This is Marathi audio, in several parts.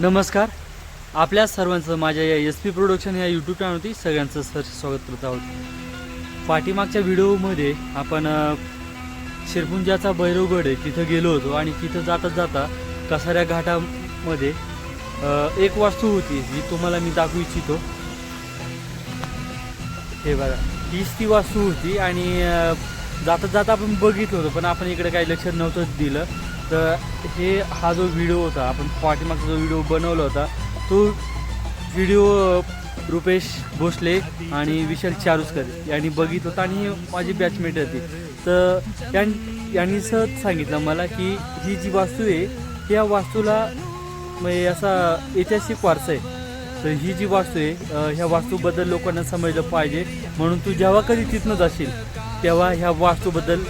नमस्कार. आपल्या सर्वांचं माझ्या या एस पी प्रोडक्शन या यूट्यूब चॅनलवरती सगळ्यांचं सर स्वागत करत आहोत. पाठीमागच्या व्हिडिओमध्ये आपण शिरपुंजाचा भैरवगड आहे तिथं गेलो होतो आणि तिथं जाता जाता कसाऱ्या घाटामध्ये एक वास्तू होती जी तुम्हाला मी दाखवू इच्छितो. हे बघा हीच ती वास्तू होती आणि जाता जाता आपण बघितलं होतं पण आपण इकडे काही लक्ष नव्हतं दिलं. तर हे हा जो व्हिडिओ होता आपण पाठीमागचा जो व्हिडिओ बनवला होता तो व्हिडिओ रुपेश भोसले आणि विशाल चारुसकर यांनी बघितलं होतं आणि ही माझी बॅचमेट होती. तर यां यांनी सहज सांगितलं मला की ही जी वास्तू आहे या वास्तूला म्हणजे असा ऐतिहासिक वारसा आहे. तर ही जी वास्तू आहे ह्या वास्तूबद्दल लोकांना समजलं पाहिजे. म्हणून तू जेव्हा कधी तिथनं जाशील तेव्हा ह्या वास्तूबद्दल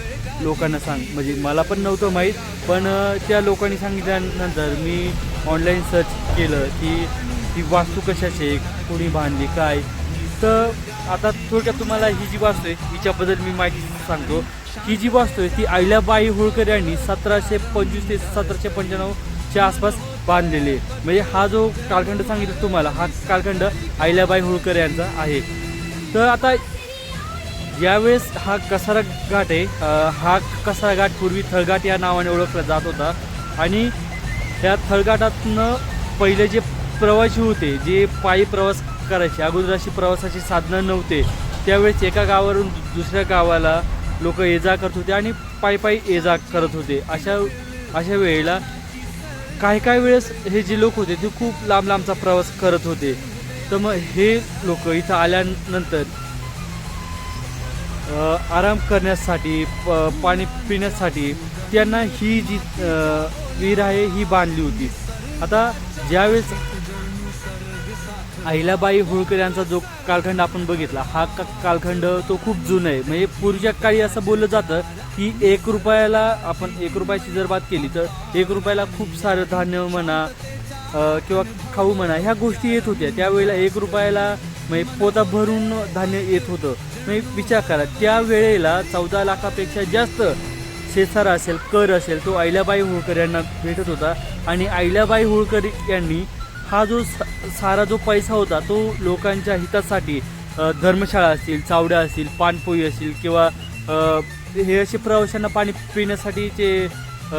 लोकांना सांग म्हणजे मला पण नव्हतं माहीत पण त्या लोकांनी सांगितल्यानंतर मी ऑनलाईन सर्च केलं की ती वास्तू कशाची आहे कोणी बांधली काय? तर आता थोडक्यात तुम्हाला ही जी वास्तू आहे हिच्याबद्दल मी माहिती सांगतो. ही जी वास्तू आहे ती अहिल्याबाई होळकर यांनी सतराशे पंचवीस ते सतराशे पंच्याण्णवच्या आसपास बांधलेली आहे. म्हणजे हा जो कालखंड सांगितला तुम्हाला हा कालखंड अहिल्याबाई होळकर यांचा आहे. तर आता यावेळेस हा कसारा घाट आहे. हा कसारा घाट पूर्वी थळघाट या नावाने ओळखला जात होता. आणि त्या थळघाटातनं पहिले जे प्रवासी होते जे पायी प्रवास करायचे अगोदर अशी प्रवासाची साधनं नव्हते त्यावेळेस एका गावावरून दुसऱ्या गावाला लोक ये जा करत होते आणि पायी पायी ये जा करत होते. अशा अशा वेळेला काही काही वेळेस हे जे लोक होते ते खूप लांब लांबचा प्रवास करत होते. तर मग हे लोक इथं आल्यानंतर आराम करण्यासाठी प पाणी पिण्यासाठी त्यांना ही जी विहीर आहे ही बांधली होती. आता ज्यावेळेस अहिलाबाई होळकर यांचा जो कालखंड आपण बघितला हा का कालखंड तो खूप जुना आहे. म्हणजे पूर्वीच्या काळी असं बोललं जातं की एक रुपयाला आपण एक रुपयाची जर बात केली तर एक रुपयाला खूप सारं धान्य म्हणा किंवा खाऊ म्हणा ह्या गोष्टी येत होत्या. त्यावेळेला एक रुपयाला म्हणजे पोता भरून धान्य येत होतं. म्हणजे विचार करा त्या वेळेला चौदा लाखापेक्षा जास्त शेसार असेल कर असेल तो अहिल्याबाई होळकर यांना भेटत होता. आणि अहिल्याबाई होळकर यांनी हा जो सा- सारा जो पैसा होता तो लोकांच्या हितासाठी धर्मशाळा असतील चावड्या असतील पानपोई असतील किंवा हे असे प्रवाशांना पाणी पिण्यासाठीचे अ,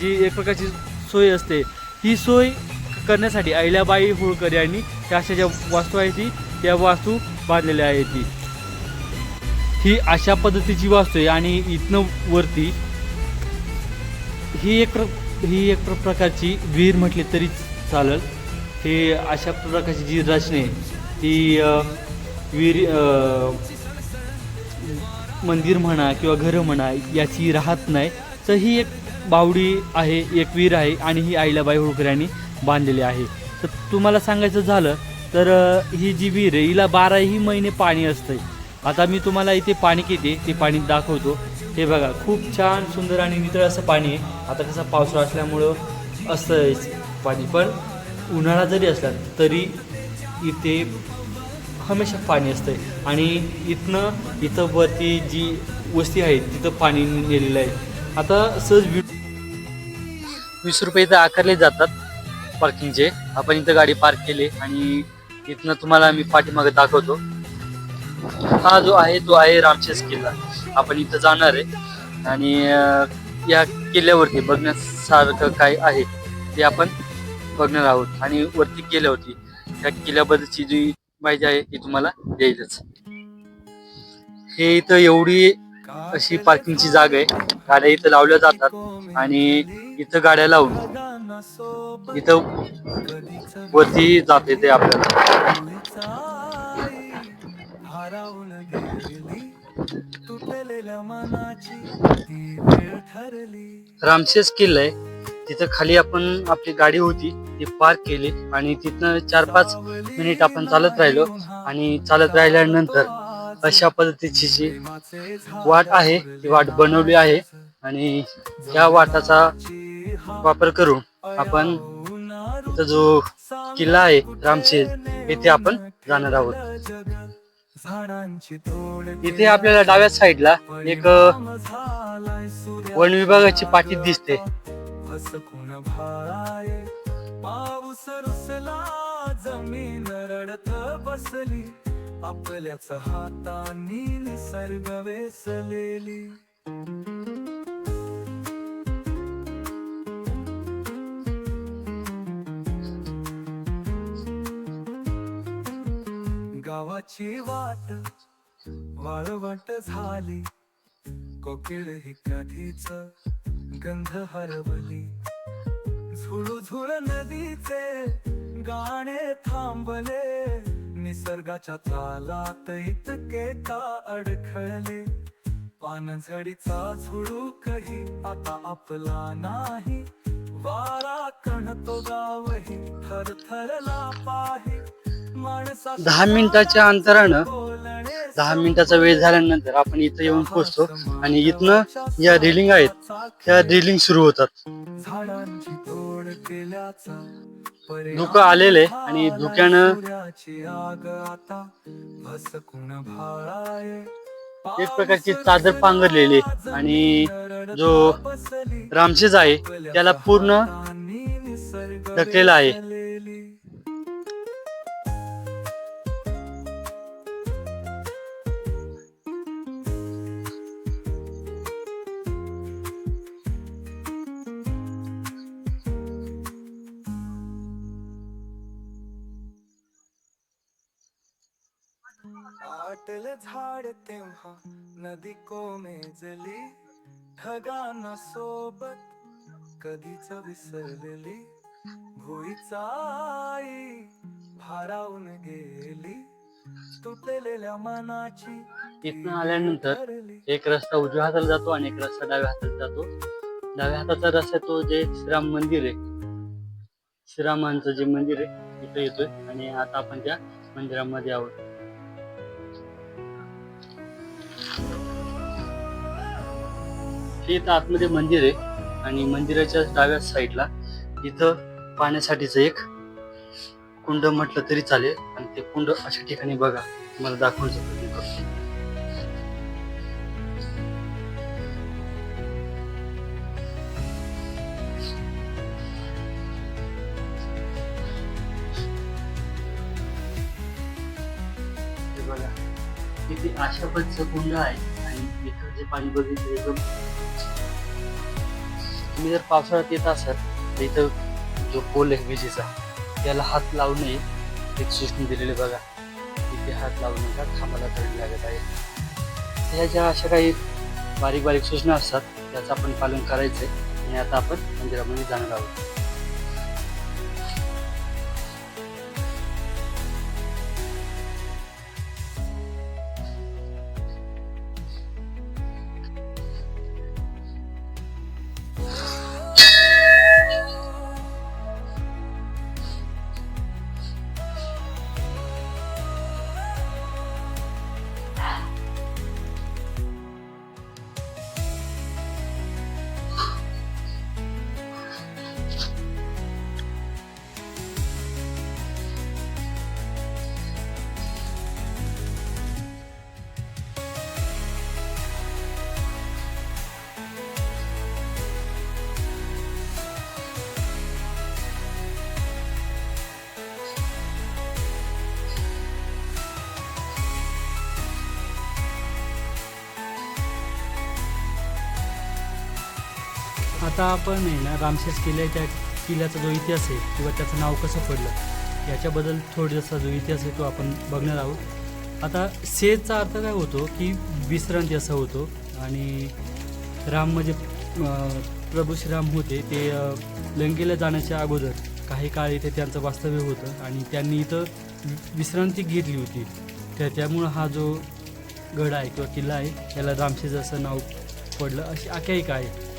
जी एक प्रकारची सोय असते ही सोय करण्यासाठी अहिल्याबाई होळकर यांनी अशा ज्या वास्तू आहे ती त्या वास्तू बांधलेल्या आहेत ती. ही अशा पद्धतीची वास्तू आहे आणि इथनं वरती ही एक ही एक प्रकारची विहीर म्हटली तरी चालेल. हे अशा प्रकारची जी रचना आहे ती विहीर मंदिर म्हणा किंवा घरं म्हणा याची राहत नाही. तर ही एक बावडी आहे एक विहीर आहे आणि ही आईलाबाई होळकर यांनी बांधलेली आहे. तर तुम्हाला सांगायचं झालं तर ही जी विहीर आहे हिला बाराही महिने पाणी असतं आता मी तुम्हाला इथे पाणी किती ते पाणी दाखवतो. हे बघा खूप छान सुंदर आणि नितळ असं पाणी आहे. आता कसं पावसाळा असल्यामुळं असतं पाणी पण उन्हाळा जरी असला तरी इथे हमेशा पाणी असतंय. आणि इथनं इथं वरती जी वस्ती आहे तिथं पाणी नेलेलं आहे. आता सहज वीस रुपये इथं आकारले जातात. पार्किंगचे आपण इथं गाडी पार्क केली आणि इथनं तुम्हाला मी पाठीमागे दाखवतो. हा जो आहे तो आहे रामशेष किल्ला. आपण इथं जाणार आहे. आणि या किल्ल्यावरती बघण्यासारखं काय आहे ते आपण बघणार आहोत. आणि वरती गेल्यावरती त्या किल्ल्याबद्दलची जी माहिती आहे ती तुम्हाला देईलच हे इथं एवढी अशी पार्किंगची जागा आहे. गाड्या इथं लावल्या जातात आणि इथं गाड्या लावून इथं वरती जाते ते आपल्याला. रामशेष किल्ला आहे. तिथं खाली आपण आपली गाडी होती ती पार्क केली आणि तिथनं चार पाच मिनिट आपण चालत राहिलो आणि चालत राहिल्यानंतर अशा पद्धतीची जी वाट आहे ती वाट बनवली आहे आणि या वाटाचा वापर करून आपण जो किल्ला आहे रामशेज येथे आपण जाणार आहोत. इथे आपल्याला डाव्या साईडला एक वन विभागाची पाटी दिसते. जमीन रडत बसली आपल्याच हातांनी निसर्ग वेसलेली गावाची वाट वाळवट झाली. कोकिळ ही कधीच गंध हरवली. झुळू झुळ नदीचे गाणे थांबले. निसर्गाच्या तालात इतके का अडखळले? पानझडीचा झुळूकही आता आपला नाही. वारा कणतो गावही थरथरला पाही. दहा मिनिटाच्या अंतरानं दहा मिनिटाचा वेळ झाल्यानंतर आपण इथं येऊन पोहोचतो आणि इथनं या रेलिंग आहेत त्या रेलिंग सुरू होतात धुकं आलेलं आहे आणि धुक्यानं एक प्रकारची चादर पांघरलेली आहे. आणि जो रामशेज आहे त्याला पूर्ण ढकलेला आहे. झाड तेव्हा नदी कोमेजली ढगांना सोबत कधीच विसरलेली. भुईचा आई भारावून गेली. तुटलेल्या मनाची इथनं आल्यानंतर. एक रस्ता उजव्या हाताला जातो आणि एक रस्ता डाव्या हाताला जातो. डाव्या हाताचा रस्ता तो जे श्रीराम मंदिर आहे. श्रीरामांचं जे मंदिर आहे तिथं येतोय. आणि आता आपण त्या मंदिरामध्ये आहोत. हे इथं आतमध्ये मंदिर आहे. आणि मंदिराच्या डाव्या साईडला इथं पाण्यासाठीचं एक कुंड म्हटलं तरी चालेल. आणि ते कुंड अशा ठिकाणी बघा. मला दाखवण्याचा प्रयत्न करतो बघा. इथे अशा पद्धतीचं कुंड आहे. आणि इथं जे पाणी बघितलं एकदम तुम्ही जर पावसाळ्यात येत असाल तर इथं जो पोल आहे विजेचा त्याला हात लावू नये एक सूचना दिलेली बघा. इथे हात लावू नका खांबाला तडी लागत आहे ह्या ज्या अशा काही बारीक बारीक सूचना असतात त्याचं आपण पालन करायचं आहे आणि आता आपण मंदिरामध्ये जाणार आहोत. आता आपण आहे ना रामशेष त्या किल्ल्याचा जो इतिहास आहे किंवा त्याचं नाव कसं पडलं याच्याबद्दल थोडासा जो इतिहास आहे तो आपण बघणार आहोत. आता शेजचा अर्थ काय होतो की विश्रांती असा होतो आणि राम म्हणजे प्रभू श्रीराम होते ते लंकेला जाण्याच्या अगोदर काही काळ इथे त्यांचं वास्तव्य होतं आणि त्यांनी इथं वि- विश्रांती घेतली होती. तर त्यामुळं हा जो गड आहे किंवा किल्ला आहे याला रामशेज असं नाव पडलं. अशी आख्यायिका आहे.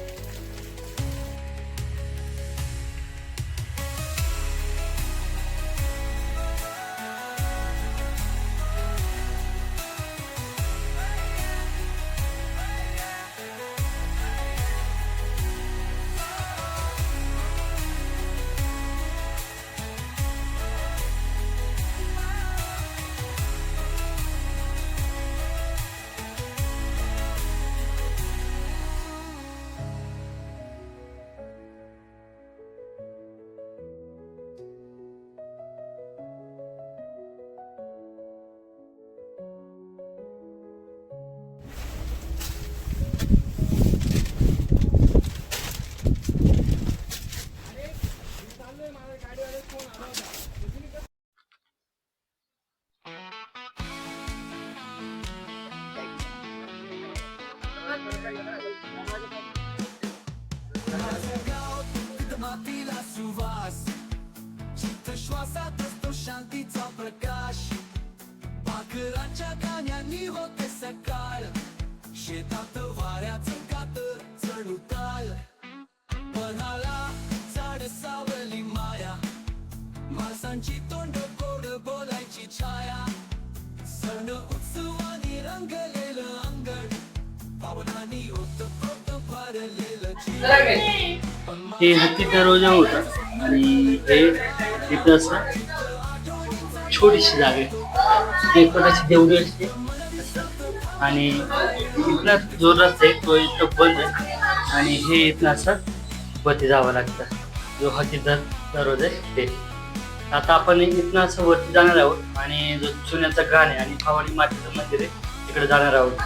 शांतीचा प्रकाश पाखरांच्या गाण्यानी होते सकाळ शेतात वाऱ्याचं गात चढू ताल पणाला झाड सावली माया माणसांची तोंड गोड बोलायची छाया सण उत्सवानी रंगलेलं अंगण पावनानी होत हे हत्ती दरवाजा होता आणि हे इथं असं छोटीशी जागा एक प्रकारची देवडी असते. आणि इथला जो रस्ता आहे तो इथं बंद आहे. आणि हे इथनं असं वरती जावं लागतं. जो हत्तीचा दरवाजा आहे ते. आता आपण इथनं असं वरती जाणार आहोत आणि जो चुन्याचा घाण आहे आणि फावडी मातीचं मंदिर आहे तिकडे जाणार आहोत.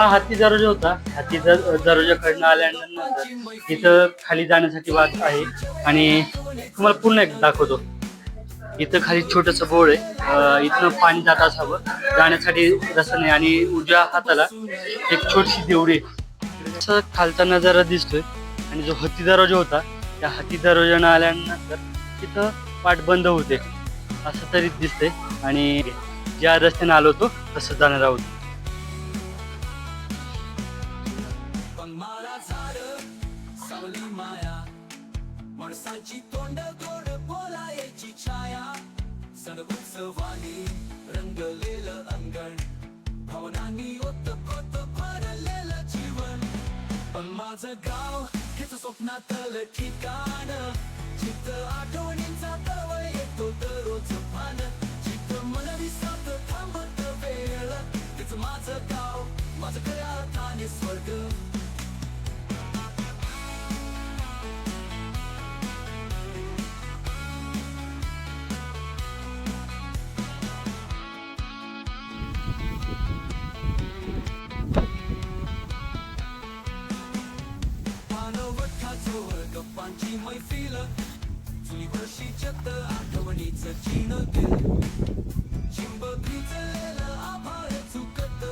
हा हत्ती दरोजा होता. हत्ती दरोजाकडनं दरवाजाकडनं आल्यानंतर इथं खाली जाण्यासाठी वाट आहे. आणि तुम्हाला पुन्हा एक दाखवतो. इथं खाली छोटस बोळ आहे. इथनं पाणी जात असावं. जाण्यासाठी रस्ता नाही. आणि उजव्या हाताला एक छोटीशी देवडी असं खालचा नजारा दिसतोय. आणि जो हत्ती दरवाजा होता त्या हत्ती दरवाजानं आल्यानंतर तिथं पाठ बंद होते. असं तरी दिसतंय. आणि ज्या रस्त्याने आलो होतो तसं जाणार आहोत. माणसाची तोंड गोड बोलायची छाया. सण उत्सवानी रंगलेलं अंगण. भावनांनी ओत कोत भरलेलं जीवन. पण माझं गाव हेच स्वप्नातलं ठिकाण. जिथं आठवणींचा तवय येतो दररोज पान जिथं मन विसरत थांबत वेळ. तेच माझं गाव माझं खऱ्या अर्थाने स्वर्ग. खाचोवर गप्पांची मैफिल. आठवणीचं चिन दिल चिंब भिजलेलं आभाळ चुकत.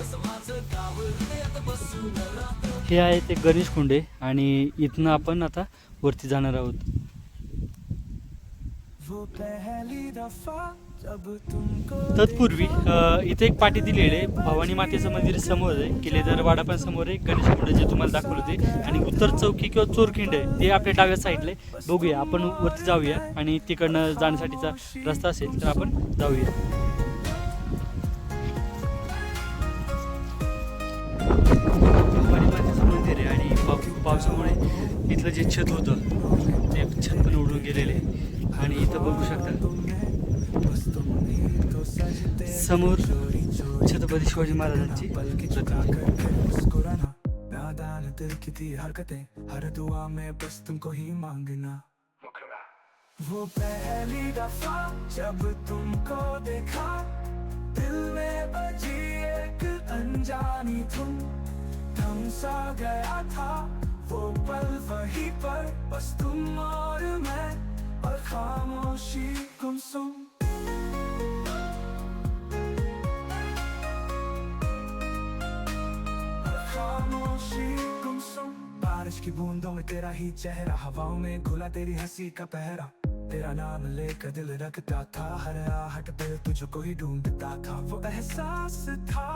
तसं माझं गाव हृदयात बसून राहतं. हे आहे ते गणेश कुंडे आणि इथनं आपण आता वरती जाणार आहोत. वो पहली दफा जब तुमको तत्पूर्वी इथे एक पाठी दिलेली आहे. भवानी मातेचं मंदिर समोर आहे. किल्लेदार वाडा पण समोर आहे. गणेश मंडळ जे तुम्हाला दाखवलं होते. आणि उत्तर चौकी किंवा चोरखिंड आहे ते आपल्या डाव्या साईडला आहे. बघूया आपण वरती जाऊया. आणि तिकडनं जाण्यासाठीचा रस्ता असेल तर आपण जाऊया. आणि पाव पावसामुळे इथलं जे छत होतं ते छत पण उडून गेलेले आणि इथं बघू शकता समोर छत्रपती शिवाजी महाराजांची दिल की थी हरकतें हर दुआ में बस तुमको ही मांगना वो पहली दफ़ा जब तुमको देखा, दिल में बजी एक अनजानी धुन। थम सा गया था, वो पल वही पर। बस तुम और मैं और खामोशी गुमसुम। की बूंदों में तेरा ही चेहरा हवाओं में घुला तेरी हंसी का पहरा। तेरा नाम लेकर दिल रखता था हर आहट पे तुझको ही ढूंढता था। वो एहसास था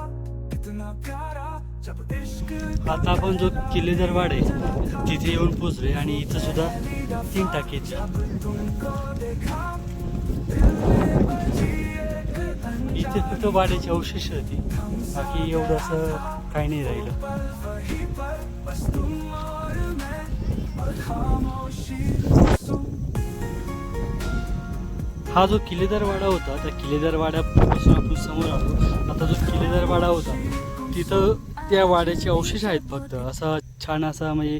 कितना प्यारा जब इश्क आता आपण जो किल्लेदार वाड आहे तिथे येऊन पोचलोय आणि इथं सुद्धा तीन टाकी इथे फक्त वाड्याची अवशेष होती. बाकी एवढं असं काही नाही राहिलं. बस हा जो किल्लेदार वाडा होता त्या किल्लेदार वाड्यापासून आपण समोर आलो. आता जो किल्लेदार वाडा होता तिथं त्या वाड्याचे अवशेष आहेत फक्त. असा छान असा म्हणजे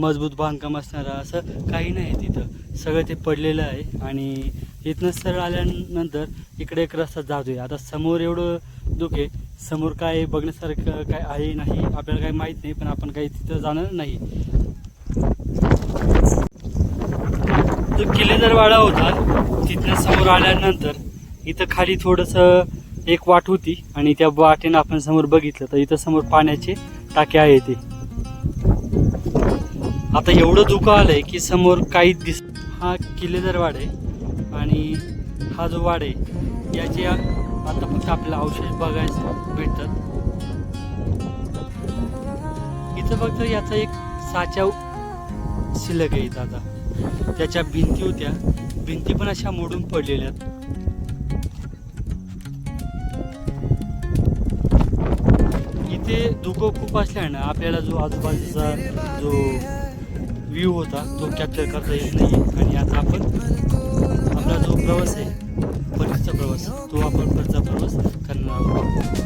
मजबूत बांधकाम असणारा असं काही नाही तिथं. सगळं ते पडलेलं आहे आणि इथनं सरळ आल्यानंतर इकडे एक रस्ता जातो आहे आता समोर एवढं दुखे समोर काय बघण्यासारखं काय आहे नाही आपल्याला काही माहीत नाही पण आपण काही तिथं जाणार नाही. तो किल्लेदार वाडा होता. तिथनं समोर आल्यानंतर इथं खाली थोडंसं एक वाट होती आणि त्या वाटेनं आपण समोर बघितलं. तर इथं समोर पाण्याचे टाके आहे ते. आता एवढं धुकं आलंय की समोर काहीच दिस हा किल्लेदार वाड आहे आणि हा जो वाड आहे याचे आता फक्त आपल्याला अवशेष बघायचं भेटतात. इथं फक्त याचा एक साचा शिल्लक आहे इथं आता. त्याच्या भिंती होत्या. भिंती पण अशा मोडून पडलेल्या इथे धुकं खूप असल्यानं आपल्याला जो आजूबाजूचा जो व्ह्यू होता तो कॅप्चर करता येत नाही आणि आता आपण आपला जो प्रवास आहे परतीचा प्रवास तो आपण परतीचा प्रवास करणार आहोत.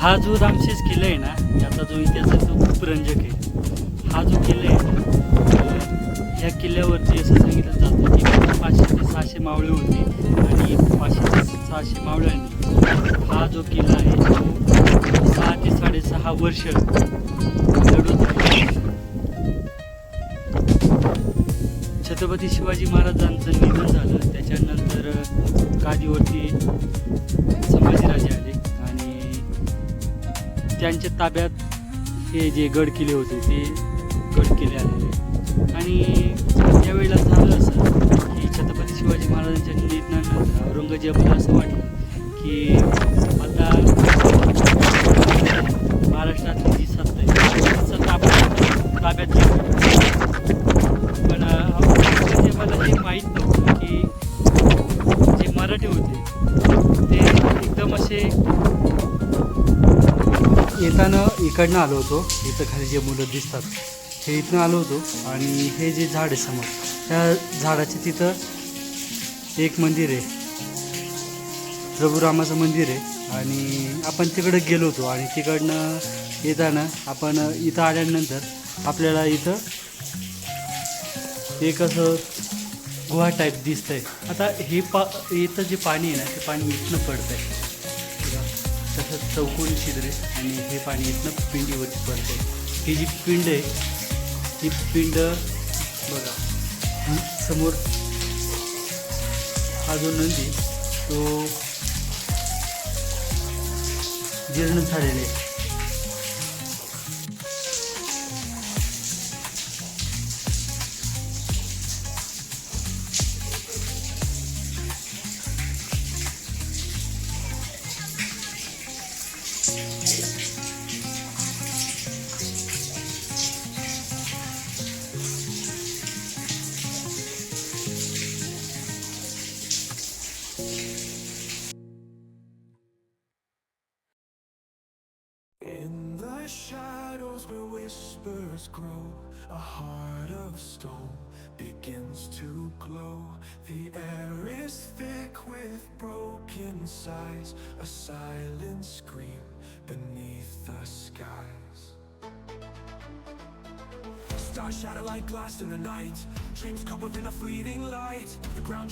हा जो रामशेष किल्ला आहे ना याचा जो इतिहास आहे तो खूप रंजक आहे. हा जो किल्ला आहे ना या किल्ल्यावरती असं सांगितलं जातं की पाचशे ते सहाशे मावळे होते. आणि पाचशे ते सहाशे मावळ्यांनी हा जो किल्ला आहे तो सहा ते साडेसहा वर्ष छत्रपती शिवाजी महाराजांचं निधन झालं. त्याच्यानंतर गादीवरती संभाजीराजे आले. आणि त्यांच्या ताब्यात हे जे गड किल्ले होते ते गड किल्ले आलेले आणि त्यावेळेला झालं असं की छत्रपती शिवाजी महाराजांच्या निधनानंतर औरंगजेबाला असं वाटलं की आता महाराष्ट्रातली जी सत्ता आहे सत्ता आपण ताब्यात इकडनं आलो होतो. इथं खाली जे मुलं दिसतात हे इथनं आलो होतो. आणि हे जे झाड आहे समोर त्या झाडाचे तिथं एक मंदिर आहे. प्रभुरामाचं मंदिर आहे. आणि आपण तिकडं गेलो होतो. आणि तिकडनं येताना आपण इथं आल्यानंतर आपल्याला इथं एक असं गुहा टाईप दिसतंय. आता हे पा इथं जे पाणी आहे ना ते पाणी इथनं पडतं आहे चौकोनी छिद्र आणि हे पाणी इथनं पिंडीवरती पडते ही जी पिंड आहे ही पिंड बघा समोर हा जो नंदी तो जीर्ण झालेले आहे. Whispers grow, a heart of stone begins to glow. The air is thick with broken sighs, a silent scream beneath the skies. Stars shatter like glass in the night, dreams caught within a fleeting light. The ground